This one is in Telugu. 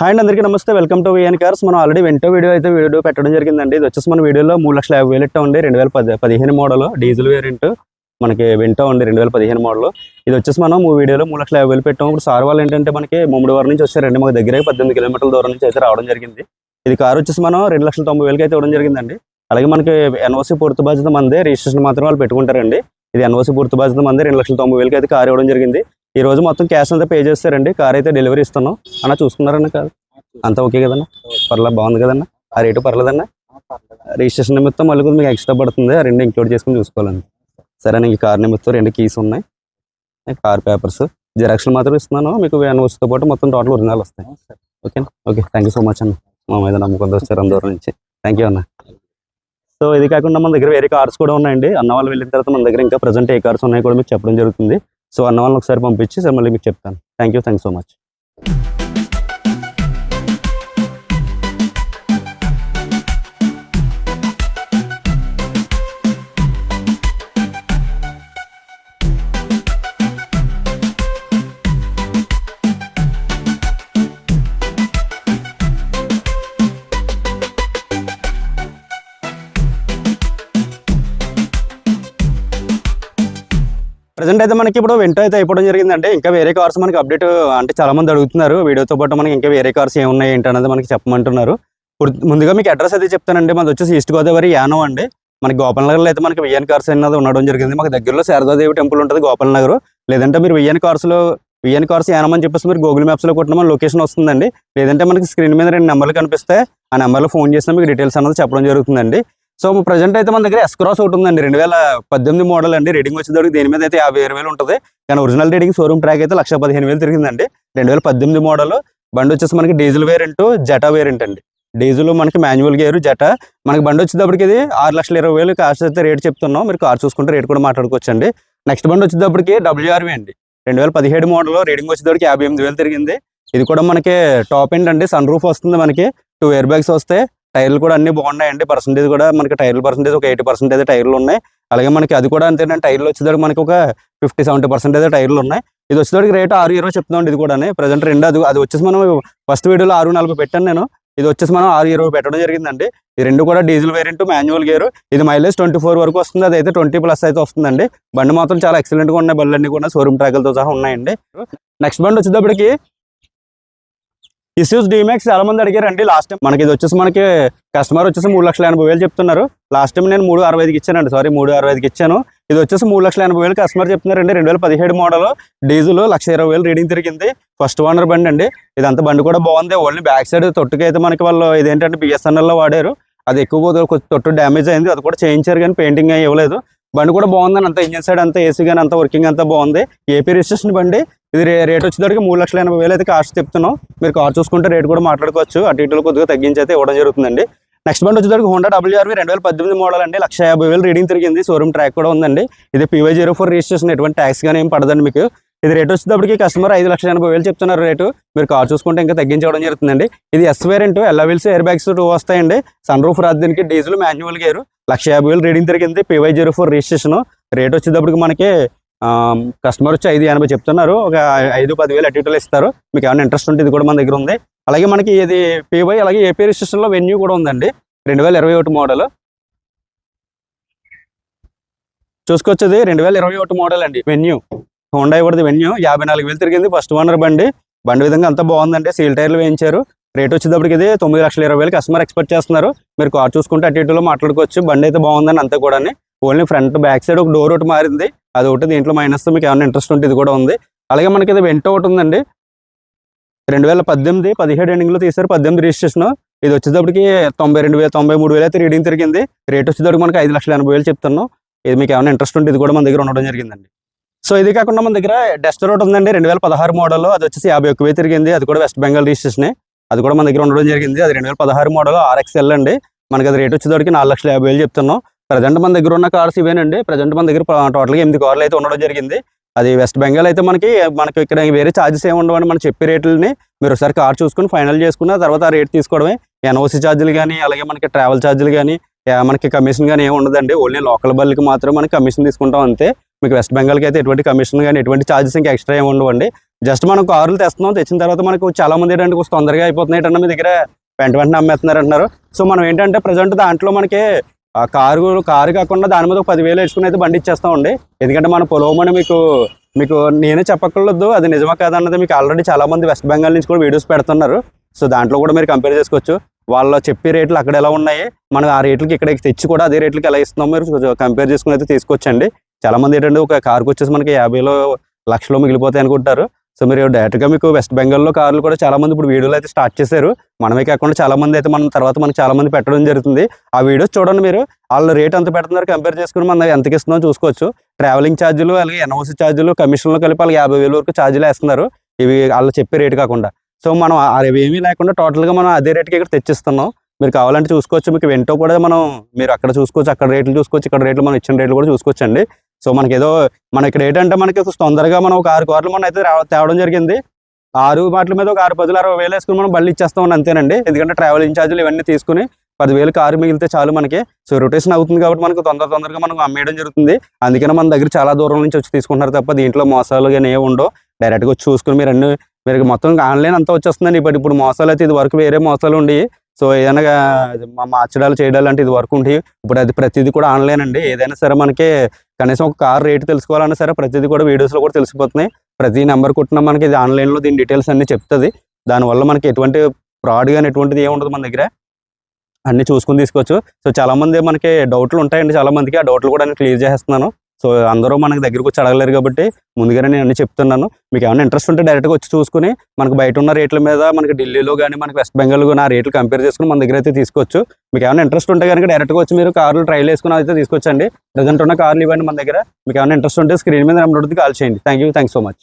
హాయ్ అండి అందరికీ నమస్తే. Welcome to VN Cars. మనం ఆల్రెడీ వెంటో వీడియో అయితే వీడియో పెట్టడం జరిగిందండి. ఇది వచ్చేసి మన వీడియోలో మూడు లక్షల యాభై వేలు ఇట్టా ఉంది. రెండు వేల పది పదిహేను మోడల్. డీజిల్ వేరియంట్ మనకి వింటో ఉంది రెండు వేల పదిహేను మోడల్. ఇది వచ్చేసి మనం ఈ వీడియోలో మూడు లక్షల యాభై వేలు పెట్టాం ఇప్పుడు సార్ వాళ్ళు ఏంటంటే మనకి ముమ్మడివారం నుంచి వచ్చారండి. మాకు దగ్గర పద్దెనిమిది కిలోమీటర్ల దూరం నుంచి అయితే రావడం జరిగింది. ఇది కార్ వచ్చేసి మనం రెండు లక్షల తొంభై వేలకి అయితే ఇవ్వడం జరిగిందండి. అలాగే మనకి ఎన్ఓసి పూర్తి బాధ్యత మందే. రిజిస్ట్రేషన్ మాత్రం వాళ్ళు పెట్టుకుంటారండి. ఇది ఎన్ఓసి పూర్తి బాధ్యత మందే రెండు లక్షల తొంభై వేలకి అయితే కార్ ఇవ్వడం జరిగింది. ఈ రోజు మొత్తం క్యాష్ అంతా పే చేస్తారండి. కార్ అయితే డెలివరీ ఇస్తున్నాం. అన్న చూసుకున్నారన్న కార్ అంతా ఓకే కదన్నా? పర్లేదు బాగుంది కదన్నా? ఆ రేటు పర్లేదన్నా? రిజిస్ట్రేషన్ నిమిత్తం మళ్ళీ కొద్దిగా మీకు ఎక్స్ట్రా పడుతుంది. ఆ రెండు ఇంక్లూడ్ చేసుకుని చూసుకోవాలండి. సరే ఈ కార్ నిమిత్తం రెండు కీస్ ఉన్నాయి. కార్ పేపర్స్ జిరాక్స్లు మాత్రం ఇస్తున్నాను. మీకు వ్యాన్ వస్తుతో పాటు మొత్తం టోటల్ ఒరిజినల్ వస్తాయి. Okay okay thank you so much అన్న. మా మీద నమ్మకంతో వచ్చారు అందరం నుంచి. థ్యాంక్ యూ అన్న. సో ఇది కాకుండా మన దగ్గర వేరే కార్స్ కూడా ఉన్నాయండి. అన్న వాళ్ళు వెళ్ళిన తర్వాత మన దగ్గర ఇంకా ప్రజెంట్ ఏ కార్స్ ఉన్నాయి కూడా మీకు చెప్పడం జరుగుతుంది. సో అన్న వాళ్ళని ఒకసారి పంపించి సార్ మళ్ళీ మీకు చెప్తాను. Thank you thank so much present అయితే మనకి ఇప్పుడు వెంట అయితే అయిపోవడం జరిగిందంటే ఇంకా వేరే కార్స్ మనకి అప్డేట్ అంటే చాలా మంది అడుగుతున్నారు. వీడియోతో పాటు మనకి ఇంకా వేరే కార్స్ ఏమున్నాయి ఏంటి అనేది మనకి చెప్పమంటున్నారు. ముందుగా మీకు అడ్రస్ అయితే చెప్తానండి. మనది వచ్చేసి ఈస్ట్ గోదావరి యానం అండి. మనకి గోపాల్ నగర్లో అయితే మనకి విఎన్ కార్స్ అనేది ఉండడం జరిగింది. మాకు దగ్గరలో శారదాదేవి టెంపుల్ ఉంటుంది గోపాల్ నగర్ లేదంటే మీరు విఎన్ కార్స్లో విఎన్ కార్స్ యానం అని చెప్పేసి మీరు గూగుల్ మ్యాప్స్లో కొట్టిన మన లొకేషన్ వస్తుందండి. లేదంటే మనకి స్క్రీన్ మీద రెండు నెంబర్లు కనిపిస్తే ఆ నెంబర్లో ఫోన్ చేసినా మీకు డీటెయిల్స్ అనేది చెప్పడం జరుగుతుందండి. సో ప్రజెంట్ అయితే మన దగ్గర ఎస్క్రాస్ ఒకటి ఉందండి. రెండు వేల పద్దెనిమిది మోడల్ అండి. రేటింగ్ వచ్చేటప్పుడు దీని మీద అయితే యాభై ఆరు వేలు ఉంటుంది. కానీ ఒరిజినల్ రేటింగ్ షోరూమ్ ట్రాక్ అయితే లక్ష పదిహేను వేలు తిరిగిందండి. రెండు వేల పద్దెనిమిది మోడల్ బండి వచ్చేసి మనకి డీజిల్ వేరియంట్ జటా వేరియంట్ అండి. డీజిల్ మనకి మాన్యువల్ గేరు జట మనకి బండి వచ్చేటప్పటికి ఇది ఆరు లక్షల ఇరవై వేలు కాస్ట్ అయితే రేట్ చెప్తున్నాం. మీరు కార్ చూసుకుంటే రేట్ కూడా మాట్లాడుకోవచ్చు అండి నెక్స్ట్ బండి వచ్చేటప్పటికి డబ్ల్యూఆర్వి అండి. రెండు వేల పదిహేడు మోడల్ రేటింగ్ వచ్చేటప్పటికి యాభై ఎనిమిది వేలు తిరిగింది. ఇది కూడా మనకి టాప్ ఎండ్ అండి. సన్ రూఫ్ వస్తుంది మనకి. టూ ఇయర్ బ్యాగ్స్ వస్తాయి. టైర్లు కూడా అన్ని బాగున్నాయండి. పర్సెంటేజ్ కూడా మనకి టైర్ల పర్సెంటేజ్ ఒక ఎయిటీ పర్సెంటేజ్ టైర్లు ఉన్నాయి. అలాగే మనకి అది కూడా అంతేనండి. టైర్లు వచ్చేసరికి మనకి ఒక ఫిఫ్టీ సెవెంటీ పర్సెంటేజ్ టైర్లు ఉన్నాయి. ఇది వచ్చేసరికి రేట్ ఆరు ఇరవై చెప్తున్నాం ఇది కూడా ప్రజెంట్ రెండు అది అది వచ్చేసి మనం ఫస్ట్ వీడియోలో ఆరు నలభై పెట్టాను నేను. ఇది వచ్చేసి మనం ఆరు ఇరవై పెట్టడం జరిగిందండి. ఈ రెండు కూడా డీజిల్ వేరియంట్ మాన్యువల్ గేర్. ఇది మైలేజ్ ట్వంటీ ఫోర్ వరకు వస్తుంది. అది అయితే ట్వంటీ ప్లస్ అయితే వస్తుందండి. బండి మాత్రం చాలా ఎక్సలెంట్గా ఉన్నాయి బండ్లన్నీ కూడా షోరూమ్ ట్రాకులతో సహా ఉన్నాయండి. నెక్స్ట్ బండి వచ్చేటప్పటికి ఇష్యూస్ డిమాక్స్ చాలా మంది అడిగారండి లాస్ట్ టైం మనకి ఇది వచ్చేసి మనకి కస్టమర్ వచ్చేసి మూడు లక్షల ఎనభై వేలు చెప్తున్నారు. లాస్ట్ టైం నేను మూడు అరవై ఐదుకి ఇచ్చానండి సారీ మూడు అరవై ఐదుకి ఇచ్చాను. ఇది వచ్చేసి మూడు లక్షల ఎనభై వేలు కస్టమర్ చెప్తున్నారండి రెండు వేల పదిహేడు మోడల్ డీజిల్ లక్ష ఇరవై వేలు రీడింగ్ తిరిగింది. ఫస్ట్ ఓనర్ బండి అండి. ఇదంతా బండి కూడా బాగుంది. ఓన్లీ బ్యాక్ సైడ్ తొట్టుకైతే మనకి వాళ్ళు ఇదేంటంటే బిఎస్ఎన్ఎల్లో వాడారు. అది ఎక్కువ తొట్టు డ్యామేజ్ అయింది. అది కూడా చేయించారు కానీ పెయింటింగ్ అయ్యి ఇవ్వలేదు. బండి కూడా బాగుందని అంత ఇంజన్ సైడ్ అంతా ఏసీ కానీ అంత వర్కింగ్ అంతా బాగుంది. ఏపీ రిజిస్ట్రేషన్ బండి. ఇది రేట్ వచ్చేసరికి మూడు లక్షల ఎనభై వేలు అయితే కాస్ట్ చెప్తున్నాం. మీరు కార్ చూసుకుంటే రేట్ కూడా మాట్లాడుకోవచ్చు. అటు ఇటు కొద్దిగా తగ్గించి అయితే ఇవ్వడం జరుగుతుందండి. నెక్స్ట్ బండి వచ్చేసరికి హోండా డబ్ల్యూఆర్వి రెండు వేల పద్దెనిమిది మోడల్ అండి. లక్ష యాభై వేలు రీడింగ్ తిరిగింది. షోరూమ్ ట్రాక్ కూడా ఉందండి. ఇది పీవై జీరో ఫోర్ రిజిస్ట్రేషన్ ఎటువంటి ట్యాక్స్ కానీ ఏం పడదండి మీకు. ఇది రేట్ వచ్చేటప్పటికి కస్టమర్ ఐదు లక్షల ఎనభై వేలు చెప్తున్నారు రేటు. మీరు కార్ చూసుకుంటే ఇంకా తగ్గించడం జరుగుతుందండి. ఇది S variant alloy wheels air bags two వస్తాయండి. సన్ రూఫ్ రాదు డీజిల్ మాన్యువల్ గేరు లక్ష యాభై వేలు రీడింగ్ తిరిగింది. PY zero four registration rate వచ్చేటప్పటికి మనకి కస్టమర్ వచ్చి ఐదు ఎనభై చెప్తున్నారు. ఒక ఐదు పదివేలు అటు ఇటులో ఇస్తారు. మీకు ఏమైనా ఇంట్రెస్ట్ ఉంటే ఇది కూడా మన దగ్గర ఉంది. అలాగే మనకి ఇది పీవై అలాగే ఏపీ రిజిస్ట్రేషన్లో వెన్యూ కూడా ఉందండి. రెండు వేల ఇరవై ఒకటి మోడల్ చూసుకొచ్చేది రెండు వేల ఇరవై ఒకటి మోడల్ అండి. వెన్యూ హోండా కూడా వెన్యూ యాభై నాలుగు వేలు తిరిగింది ఫస్ట్ ఓనర్ బండి. బండి విధంగా అంతా బాగుందండి. సీల్ టైర్లు వేయించారు. రేట్ వచ్చేటప్పటికి ఇది తొమ్మిది లక్షల ఇరవై వేలు కస్టమర్ ఎక్స్పెక్ట్ చేస్తున్నారు. మీరు కార్ చూసుకుంటే అటు ఇటులో మాట్లాడుకోవచ్చు. బండి అయితే బాగుందని అంతా కూడా ఓన్లీ ఫ్రంట్ బ్యాక్ సైడ్ ఒక డోర్ ఒకటి మారింది. అది ఒకటి దీంట్లో మైనస్ మీకు ఏమైనా ఇంట్రెస్ట్ ఉంటే ఇది కూడా ఉంది. అలాగే మనకి ఇది వెంట ఒకటి ఉందండి. రెండు వేల పద్దెనిమిది పదిహేడు ఎండింగ్లో తీసారు పద్దెనిమిది రిజిస్ట్రేషన్ ఇది వచ్చేటప్పటికి తొంభై రెండు వేల తొంభై మూడు వేలు అయితే రీడింగ్ తిరిగింది. రేట్ వచ్చేటప్పటికి మనకి ఐదు లక్షల ఎనభై వేలు చెప్తున్నాం. ఇది మీకు ఏమైనా ఇంట్రెస్ట్ ఉంటే ఇది కూడా మన దగ్గర ఉండడం జరిగిందండి. సో ఇది కాకుండా మన దగ్గర డెస్టర్ ఒకటి ఉందండి. రెండు వేల పదహారు మోడల్ అది వచ్చేసి యాభై ఒక్క వేలు తిరిగింది. అది కూడా వెస్ట్ బెంగాల్ రిజిస్ట్రేషన్ అది కూడా మన దగ్గర ఉండడం జరిగింది. అది రెండు వేల పదహారు మోడల్ ఆర్ఎక్స్ఎల్ అండి. మనకి అది రేట్ వచ్చేటప్పటికి నాలుగు లక్షల యాభై వేలు చెప్తున్నాం. ప్రజెంట్ మన దగ్గర ఉన్న కార్స్ ఇవేనండి. ప్రజెంట్ మన దగ్గర టోటల్గా ఎనిమిది కార్లు అయితే ఉండడం జరిగింది. అది వెస్ట్ బెంగాల్ అయితే మనకి మనకి ఇక్కడ వేరే ఛార్జెస్ ఏమి ఉండవండి. మనం చెప్పే రేట్లని మీరు ఒకసారి కార్ చూసుకుని ఫైనల్ చేసుకున్న తర్వాత ఆ రేట్ తీసుకోవడమే. ఎన్ఓసి ఛార్జీలు కానీ అలాగే మనకి ట్రావెల్ ఛార్జీలు కానీ మనకి కమిషన్ కానీ ఏమి ఉండదండి. ఓన్లీ లోకల్ బల్లికి మాత్రం మనకి కమిషన్ తీసుకుంటాం అంతే. మీకు వెస్ట్ బెంగాల్కి అయితే ఎటువంటి కమిషన్ కానీ ఎటువంటి ఛార్జెస్ ఇంకా ఎక్స్ట్రా ఏమి ఉండవండి. జస్ట్ మనం కార్లు తెస్తున్నాం. తెచ్చిన తర్వాత మనకు చాలా మంది ఏంటంటే కొంచెం తొందరగా అయిపోతున్నాయి అంటే మీ దగ్గర వెంట వెంటనే అమ్మేస్తున్నారు అంటున్నారు సో మనం ఏంటంటే ప్రజెంట్ దాంట్లో మనకి ఆ కారు కారు కాకుండా దాని మీద ఒక పదివేలు వేసుకుని అయితే బండి ఇచ్చేస్తామండి ఎందుకంటే మన పొలవమని మీకు మీకు నేనే చెప్పక్కర్లేదు. అది నిజమా కాదన్నది మీకు ఆల్రెడీ చాలా మంది వెస్ట్ బెంగాల్ నుంచి కూడా వీడియోస్ పెడుతున్నారు. సో దాంట్లో కూడా మీరు కంపేర్ చేసుకోవచ్చు. వాళ్ళు చెప్పే రేట్లు అక్కడ ఎలా ఉన్నాయి? మనం ఆ రేట్లకి ఇక్కడ తెచ్చి కూడా అదే రేట్లకి ఎలా ఇస్తున్నాం మీరు కంపేర్ చేసుకుని అయితే తీసుకొచ్చండి చాలా మంది ఏంటంటే ఒక కార్కి వచ్చేసి మనకి యాభైలో లక్షలో మిగిలిపోతాయి అనుకుంటారు. సో మీరు డైరెక్ట్గా మీకు వెస్ట్ బెంగాల్లో కార్లు కూడా చాలామంది ఇప్పుడు వీడియోలు అయితే స్టార్ట్ చేశారు. మనమే కాకుండా చాలామంది అయితే మనం తర్వాత మనకు చాలామంది పెట్టడం జరుగుతుంది. ఆ వీడియోస్ చూడండి మీరు. వాళ్ళు రేట్ ఎంత పెడుతున్నారు కంపేర్ చేసుకుని మనం ఎంతకి ఇస్తున్నాం చూసుకోవచ్చు. ట్రావెలింగ్ ఛార్జీలు అలాగే ఎన్ఓసి ఛార్జీలు కమిషన్లు కలిపి వాళ్ళకి యాభై వేలు వరకు ఛార్జీలు వేస్తున్నారు. ఇవి వాళ్ళు చెప్పే రేటు కాకుండా. సో మనం అవేమీ అవి ఏమీ లేకుండా టోటల్గా మనం అదే రేట్కి ఇక్కడ తెచ్చిస్తున్నాం. మీరు కావాలంటే చూసుకోవచ్చు. మీకు వెంటో కూడా మనం మీరు అక్కడ చూసుకోవచ్చు. అక్కడ రేట్లు చూసుకోవచ్చు. ఇక్కడ రేట్లు మనం ఇచ్చిన రేట్లు కూడా చూసుకోవచ్చు అండి సో మనకి ఏదో మన ఇక్కడ ఏంటంటే మనకి తొందరగా మనం ఒక ఆరు కార్లు మనం అయితే తేవడం జరిగింది. ఆరు వాటి మీద ఒక ఆరు పదులు అరవై వేలు వేసుకుని మనం బళ్ళు ఇచ్చేస్తాం అంతేనండి. ఎందుకంటే ట్రావెల్ ఛార్జీలు ఇవన్నీ తీసుకుని పదివేలు కారు మిగిలితే చాలు మనకి. సో రొటేషన్ అవుతుంది కాబట్టి మనకు తొందర తొందరగా మనం అమ్మేయడం జరుగుతుంది. అందుకనే మన దగ్గర చాలా దూరం నుంచి వచ్చి తీసుకుంటున్నారు తప్ప దీంట్లో మోసాలు కానీ ఏ ఉండవు. డైరెక్ట్గా వచ్చి చూసుకుని మీరు అన్ని మీరు మొత్తం ఆన్లైన్ అంతా వచ్చేస్తుందండి. ఇప్పుడు ఇప్పుడు మోసాలు అయితే ఇది వరకు వేరే మోసాలు ఉండి సో ఏదైనా మా- మార్చడాలు చేయడాలు అంటే ఇది వరకు ఉంటాయి ఇప్పుడు అది ప్రతిదీ కూడా ఆన్లైన్ అండి. ఏదైనా సరే మనకి కనీసం ఒక కార్ రేట్ తెలుసుకోవాలన్నా సరే ప్రతిదీ కూడా వీడియోస్లో కూడా తెలిసిపోతున్నాయి. ప్రతి నెంబర్ కుట్టినా మనకి ఇది ఆన్లైన్లో దీని డీటెయిల్స్ అన్ని చెప్తుంది. దానివల్ల మనకి ఎటువంటి ఫ్రాడ్ కానీ ఎటువంటిది ఏముండదు ఉండదు మన దగ్గర. అన్ని చూసుకుని తీసుకోవచ్చు. సో చాలామంది మనకి డౌట్లు ఉంటాయండి. చాలామందికి ఆ డౌట్లు కూడా నేను క్లియర్ చేస్తున్నాను. సో అందరూ మనకి దగ్గరకు వచ్చి అడగలేరు కాబట్టి ముందుగానే నేను అన్ని చెప్తున్నాను. మీకు ఏమైనా ఇంట్రెస్ట్ ఉంటే డైరెక్ట్గా వచ్చి చూసుకుని మనకు బయట ఉన్న రేట్ల మీద మనకి ఢిల్లీలో కానీ మనకి వెస్ట్ బెంగాల్ కానీ ఆ రేట్లు కంపేర్ చేసుకుని మన దగ్గర అయితే తీసుకోవచ్చు. మీకు ఏమైనా ఇంట్రెస్ట్ ఉంటే కనుక డైరెక్ట్గా వచ్చి మీరు కార్లు ట్రైల్ వేసుకుని అయితే తీసుకొచ్చండి. ప్రజెంట్ ఉన్న కార్లు ఇవ్వండి మన దగ్గర. మీకు ఏమైనా ఇంట్రెస్ట్ ఉంటే స్క్రీన్ మీద నెంబర్ ఉంటుంది కాల్ చేయండి. Thank you thank so much